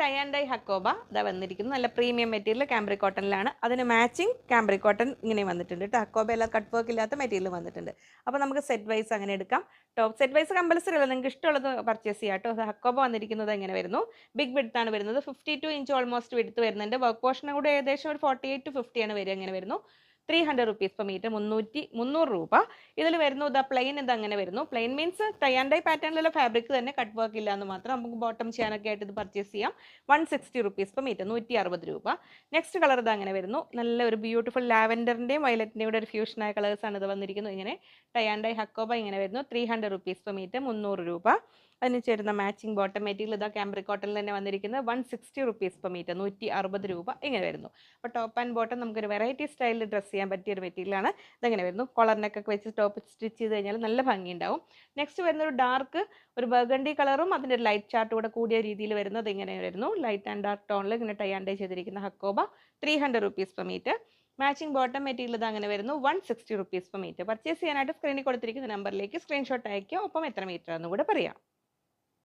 Tie and dye hakoba ഇതാ വന്നിരിക്കുന്നു. നല്ല പ്രീമിയം മെറ്റീരിയൽ കാംബ്രിക് കോട്ടണിലാണ് അതിന് മാച്ചിങ് കാംബ്രിക് കോട്ടൺ ഇങ്ങനെ വന്നിട്ടുണ്ട് കേട്ടോ ഹക്കോബ എല്ലാം കട്ട് വർക്ക് ഇല്ലാത്ത മെറ്റീരിയൽ വന്നിട്ടുണ്ട്. അപ്പോൾ നമുക്ക് സെറ്റ് വൈസ് അങ്ങനെ എടുക്കാം. ടോപ്പ് സെറ്റ് വൈസ് കമ്പൽസറി അല്ല. നിങ്ങൾക്ക് ഇഷ്ടമുള്ളത് പർച്ചേസ് ചെയ്യാം കേട്ടോ ഹക്കോബ വന്നിരിക്കുന്നത് എങ്ങനെ വരുന്നു? ബിഗ് വിഡ്ത്ത് ആണ് വരുന്നത്. Fifty two inch almost width വരുന്നുണ്ട്. വർക്ക് പോർഷനും കൂടെ ഏകദേശം ഒരു ഫോർട്ടി എയ്റ്റ് ടു ഫിഫ്റ്റി ആണ് വരിക. എങ്ങനെ വരുന്നു. Three hundred rupees per metre മുന്നൂറ്റി മുന്നൂറ് രൂപ. ഇതിൽ വരുന്നു ഇതാ പ്ലെയിൻ ഇത് അങ്ങനെ വരുന്നു. Plain means tie and dye പാറ്റേണിലുള്ള fabric തന്നെ കട്ട് വർക്ക് ഇല്ല എന്ന് മാത്രം നമുക്ക് ബോട്ടം ചെയ്യാനൊക്കെ ആയിട്ട് ഇത് പർച്ചേസ് ചെയ്യാം. One sixty rupees per metre നൂറ്റി അറുപത് രൂപ. നെക്സ്റ്റ് കളർ ഇത് അങ്ങനെ വരുന്നു. നല്ല ഒരു ബ്യൂട്ടിഫുൾ ലാവൻഡറിന്റെയും വയലറ്റിന്റെയും കൂടെ ഒരു ഫ്യൂഷനായ കളേഴ്സാണ് ഇത് വന്നിരിക്കുന്നത്. ഇങ്ങനെ ടൈ ആൻഡ് ഡൈ ഹക്കോബ ഇങ്ങനെ വരുന്നു three hundred rupees per metre മുന്നൂറ് രൂപ. അതിന് ചേരുന്ന മാച്ചിങ് ബോട്ടം മെറ്റീരിയൽ ഇതാ ക്യാമ്പ്രി കോട്ടണിൽ തന്നെ വന്നിരിക്കുന്നത് one sixty rupees per metre നൂറ്റി അറുപത് രൂപ ഇങ്ങനെ വരുന്നു. അപ്പോൾ ടോപ്പ് ആൻഡ് ബോട്ടം നമുക്കൊരു വെറൈറ്റി സ്റ്റൈലിൽ ഡ്രസ്സ് ചെയ്യാൻ പറ്റിയ ഒരു മെറ്റീരിയലാണ്. ഇതെങ്ങനെ വരുന്നു? കോളറിനൊക്കെ വെച്ച് ടോപ്പ് സ്റ്റിച്ച് ചെയ്ത് കഴിഞ്ഞാൽ നല്ല ഭംഗിയുണ്ടാവും. നെക്സ്റ്റ് വരുന്ന ഒരു ഡാർക്ക് ഒരു ബർഗണ്ടി കളറും അതിന്റെ ഒരു ലൈറ്റ് ചാർട്ട് കൂടെ കൂടിയ രീതിയിൽ വരുന്നത് ഇങ്ങനെ വരുന്നു. ലൈറ്റ് ആൻഡ് ഡാർക്ക് ടോണിൽ ഇങ്ങനെ ടൈ ആൻഡ് ചെയ്തിരിക്കുന്ന hakoba three hundred rupees per metre matching bottom material ഇത് അങ്ങനെ വരുന്നു one sixty rupees per metre purchase ചെയ്യാനായിട്ട് സ്ക്രീനിൽ കൊടുത്തിരിക്കുന്ന നമ്പറിലേക്ക് സ്ക്രീൻഷോട്ട് അയക്കുക ഒപ്പം എത്ര മീറ്റർ എന്നും കൂടെ പറയാം.